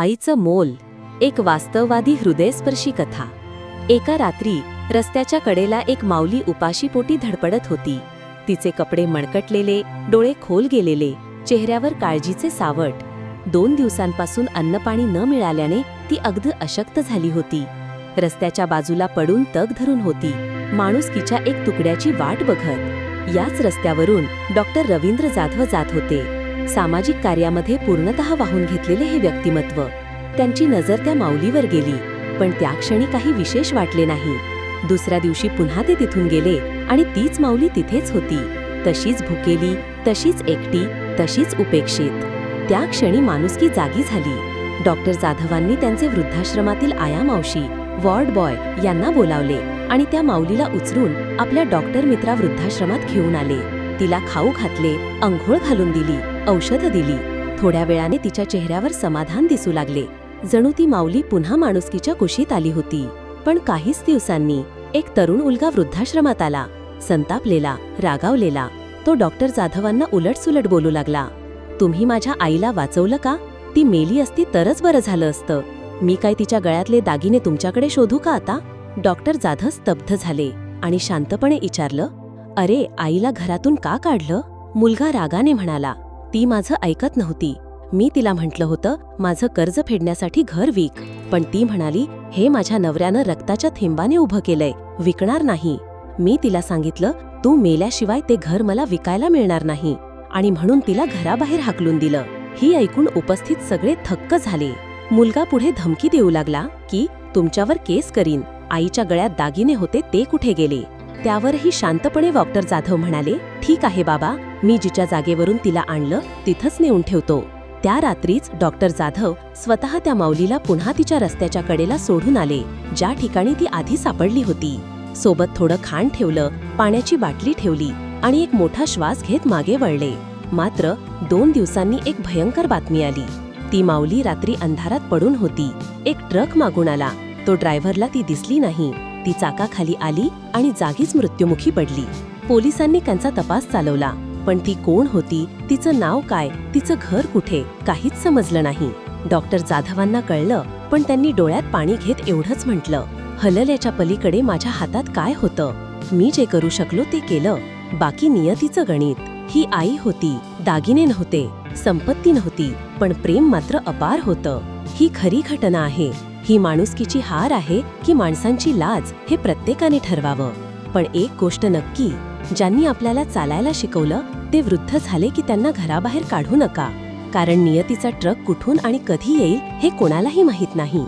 आईचं मोल एक वास्तववादी हृदयस्पर्शी कथा. एका रात्री रस्त्याच्या कडेला एक माऊली उपाशीपोटी धडपडत होती. तिचे कपडे मणकटलेले डोळे खोल गेलेले चेहऱ्यावर काळजीचे सावट. दोन दिवसांपासून अन्नपाणी न मिळाल्याने ती अगदी अशक्त झाली होती. रस्त्याच्या बाजूला पडून तग धरून होती. माणुसकीच्या एक तुकड्याची वाट बघत. याच रस्त्यावरून डॉक्टर रवींद्र जाधव जात होते. सामाजिक कार्यामध्ये पूर्णतः वाहून घेतलेले हे व्यक्तिमत्व. त्यांची नजर त्या माऊलीवर गेली पण त्या क्षणी काही विशेष वाटले नाही. दुसऱ्या दिवशी पुन्हा ते तिथून गेले आणि तीच माऊली तिथेच होती. तशीच भुकेली तशीच एकटी तशीच उपेक्षित. त्या क्षणी माणुसकी जागी झाली. डॉक्टर जाधवांनी त्यांचे वृद्धाश्रमातील आया मावशी वॉर्ड बॉय यांना बोलावले आणि त्या माऊलीला उचलून आपल्या डॉक्टर मित्रा वृद्धाश्रमात घेऊन आले. तिला खाऊ घातले अंघोळ घालून दिली. औषधं दिली. थोड्या वेळाने तिच्या चेहऱ्यावर समाधान दिसू लागले. जणू ती माऊली पुन्हा माणुसकीच्या कुशीत आली होती. पण काहीच दिवसांनी एक तरुण उलगा वृद्धाश्रमात आला. संतापलेला रागावलेला तो डॉक्टर जाधवांना उलटसुलट बोलू लागला. तुम्ही माझ्या आईला वाचवलं का? ती मेली असती तरच बरं झालं असतं. मी काय तिच्या गळ्यातले दागिने तुमच्याकडे शोधू का आता? डॉक्टर जाधव स्तब्ध झाले आणि शांतपणे विचारलं अरे आईला घरातून का काढलं? मुलगा रागाने म्हणाला ती माझं ऐकत नव्हती. मी तिला म्हटलं होतं माझं कर्ज फेडण्यासाठी घर विक. पण ती म्हणाली हे माझ्या नवऱ्यानं रक्ताच्या थेंबाने उभं केलंय विकणार नाही. मी तिला सांगितलं तू मेल्याशिवाय ते घर मला विकायला मिळणार नाही. आणि म्हणून तिला घराबाहेर हाकलून दिलं. ही ऐकून उपस्थित सगळे थक्क झाले. मुलगा पुढे धमकी देऊ लागला की तुमच्यावर केस करीन. आईच्या गळ्यात दागिने होते ते कुठे गेले? त्यावरही शांतपणे डॉक्टर जाधव म्हणाले ठीक आहे बाबा मी जिच्या जागेवरून तिला आणलं तिथंच नेऊन ठेवतो. त्या रात्रीच डॉक्टर जाधव स्वतः त्या माऊलीला पुन्हा तिच्या रस्त्याच्या कडेला सोडून आले ज्या ठिकाणी ती आधी सापडली होती. सोबत थोडं खाण ठेवलं पाण्याची बाटली ठेवली आणि एक मोठा श्वास घेत मागे वळले. मात्र दोन दिवसांनी एक भयंकर बातमी आली. ती माऊली रात्री अंधारात पडून होती. एक ट्रक मागून आला. तो ड्रायव्हरला ती दिसली नाही. ती चाकाखाली आली आणि जागीच मृत्युमुखी पडली. पोलिसांनी त्यांचा तपास चालवला पण ती कोण होती तिचं नाव काय तिचं घर कुठे काहीच समजलं नाही. डॉक्टर जाधवांना कळलं पण त्यांनी डोळ्यात पाणी घेत एवढंच म्हटलं हलल्याच्या पलीकडे माझ्या हातात काय होतं? मी जे करू शकलो ते केलं. बाकी नियतीचं गणित. ही आई होती दागिने नव्हते संपत्ती नव्हती पण प्रेम मात्र अपार होतं. ही खरी घटना आहे. ही माणुसकीची हार आहे की माणसांची लाज हे प्रत्येकाने ठरवावं. पण एक गोष्ट नक्की ज्यांनी आपल्याला चालायला शिकवलं ते वृद्ध झाले की त्यांना घराबाहेर काढू नका. कारण नियतीचा ट्रक कुठून आणि कधी येईल हे कोणालाही माहीत नाही.